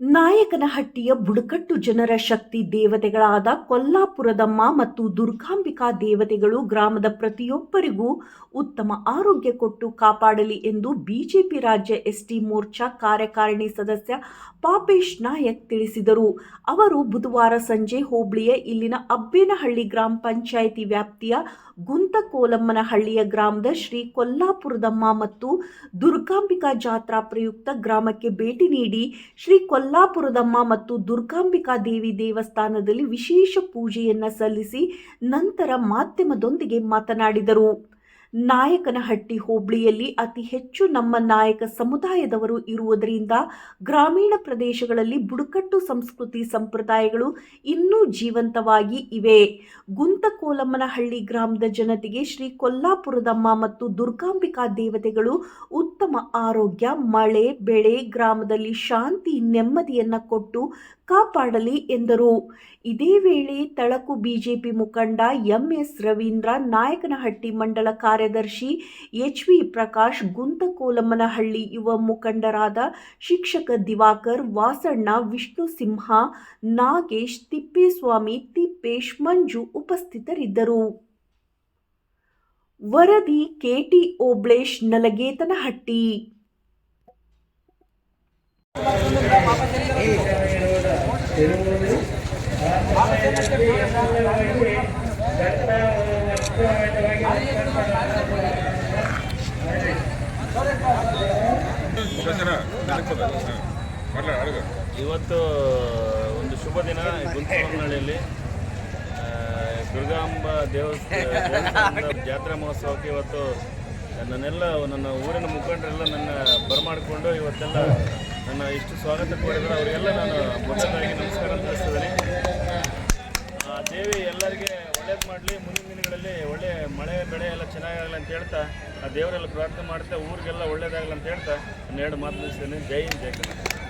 ನಾಯಕನಹಟ್ಟಿಯ ಬುಡಕಟ್ಟು ಜನರ ಶಕ್ತಿ ದೇವತೆಗಳಾದ ಕೊಲ್ಲಾಪುರದಮ್ಮ ಮತ್ತು ದುರ್ಗಾಂಬಿಕಾ ದೇವತೆಗಳು ಗ್ರಾಮದ ಪ್ರತಿಯೊಬ್ಬರಿಗೂ ಉತ್ತಮ ಆರೋಗ್ಯ ಕೊಟ್ಟು ಕಾಪಾಡಲಿ ಎಂದು ಬಿಜೆಪಿ ರಾಜ್ಯ ಎಸ್ಟಿ ಮೋರ್ಚಾ ಕಾರ್ಯಕಾರಿಣಿ ಸದಸ್ಯ ಪಾಪೇಶ್ ನಾಯಕ್ ತಿಳಿಸಿದರು. ಅವರು ಬುಧವಾರ ಸಂಜೆ ಹೋಬಳಿಯ ಇಲ್ಲಿನ ಅಬ್ಬೇನಹಳ್ಳಿ ಗ್ರಾಮ ಪಂಚಾಯಿತಿ ವ್ಯಾಪ್ತಿಯ ಗುಂತಕೋಲಮ್ಮನಹಳ್ಳಿಯ ಗ್ರಾಮದ ಶ್ರೀ ಕೊಲ್ಲಾಪುರದಮ್ಮ ಮತ್ತು ದುರ್ಗಾಂಬಿಕಾ ಜಾತ್ರಾ ಪ್ರಯುಕ್ತ ಗ್ರಾಮಕ್ಕೆ ಭೇಟಿ ನೀಡಿ ಶ್ರೀ ಕೊಲ್ಲಾಪುರದಮ್ಮ ಮತ್ತು ದುರ್ಗಾಂಬಿಕಾ ದೇವಿ ದೇವಸ್ಥಾನದಲ್ಲಿ ವಿಶೇಷ ಪೂಜೆಯನ್ನ ಸಲ್ಲಿಸಿ ನಂತರ ಮಾಧ್ಯಮದೊಂದಿಗೆ ಮಾತನಾಡಿದರು. ನಾಯಕನಹಟ್ಟಿ ಹೋಬಳಿಯಲ್ಲಿ ಅತಿ ಹೆಚ್ಚು ನಮ್ಮ ನಾಯಕ ಸಮುದಾಯದವರು ಇರುವುದರಿಂದ ಗ್ರಾಮೀಣ ಪ್ರದೇಶಗಳಲ್ಲಿ ಬುಡಕಟ್ಟು ಸಂಸ್ಕೃತಿ ಸಂಪ್ರದಾಯಗಳು ಇನ್ನೂ ಜೀವಂತವಾಗಿ ಇವೆ. ಗುಂತಕೋಲಮ್ಮನಹಳ್ಳಿ ಗ್ರಾಮದ ಜನತೆಗೆ ಶ್ರೀ ಕೊಲ್ಲಾಪುರದಮ್ಮ ಮತ್ತು ದುರ್ಗಾಂಬಿಕಾ ದೇವತೆಗಳು ಉತ್ತಮ ಆರೋಗ್ಯ, ಮಳೆ, ಬೆಳೆ, ಗ್ರಾಮದಲ್ಲಿ ಶಾಂತಿ, ನೆಮ್ಮದಿಯನ್ನ ಕೊಟ್ಟು ಕಾಪಾಡಲಿ ಎಂದರು. ಇದೇ ವೇಳೆ ತಳಕು ಬಿಜೆಪಿ ಮುಖಂಡ ಎಂಎಸ್ ರವೀಂದ್ರ, ನಾಯಕನಹಟ್ಟಿ ಮಂಡಲ ಕಾರ್ಯದರ್ಶಿ ಎಚ್ ವಿ ಪ್ರಕಾಶ್, ಗುಂತಕೋಲಮ್ಮನಹಳ್ಳಿ ಯುವ ಮುಖಂಡರಾದ ಶಿಕ್ಷಕ ದಿವಾಕರ್, ವಾಸಣ್ಣ ವಿಷ್ಣು ಸಿಂಹ, ನಾಗೇಶ್ ತಿಪ್ಪೇಸ್ವಾಮಿ, ತಿಪ್ಪೇಶ್, ಮಂಜು ಉಪಸ್ಥಿತರಿದ್ದರು. ವರದಿ ಕೆಟಿ ಓಬ್ಳೇಶ್ ನಲಗೇತನಹಟ್ಟಿ. ಇವತ್ತು ಒಂದು ಶುಭ ದಿನ ಗುಂತೂರಿನಹಳ್ಳಿಯಲ್ಲಿ ದುರ್ಗಾಂಬ ದೇವಸ್ಥಾನ ಜಾತ್ರಾ ಮಹೋತ್ಸವಕ್ಕೆ ಇವತ್ತು ನನ್ನೆಲ್ಲ ನನ್ನ ಊರಿನ ಮುಖಂಡರೆಲ್ಲ ನನ್ನ ಬರಮಾಡಿಕೊಂಡು ಇವತ್ತೆಲ್ಲ ನನ್ನ ಇಷ್ಟು ಸ್ವಾಗತ ಕೋರಿದ್ರು. ಅವರಿಗೆಲ್ಲ ನಾನು ಮೊದಲಾಗಿ ನಮಸ್ಕಾರ ತಿಳಿಸ್ತಿದ್ದೀನಿ. ಆ, ದೇವಿ ಎಲ್ಲರಿಗೆ ಒಳ್ಳೇದು ಮಾಡಲಿ. ಮುಂದಿನ ದಿನಗಳಲ್ಲಿ ಒಳ್ಳೆ ಮಳೆ, ಬೆಳೆ ಎಲ್ಲ ಚೆನ್ನಾಗಾಗಲಿ ಅಂತ ಹೇಳ್ತಾ, ಆ ದೇವರೆಲ್ಲ ಪ್ರಾರ್ಥನೆ ಮಾಡ್ತಾ, ಊರಿಗೆಲ್ಲ ಒಳ್ಳೇದಾಗಲಿ ಅಂತ ಹೇಳ್ತಾ, ಒಂದೆರಡು ಮಾತು ತಿಳಿಸ್ತೇನೆ. ಜೈ ಹಿಂದ್, ಜೈ ಕರ್ನಾಟಕ.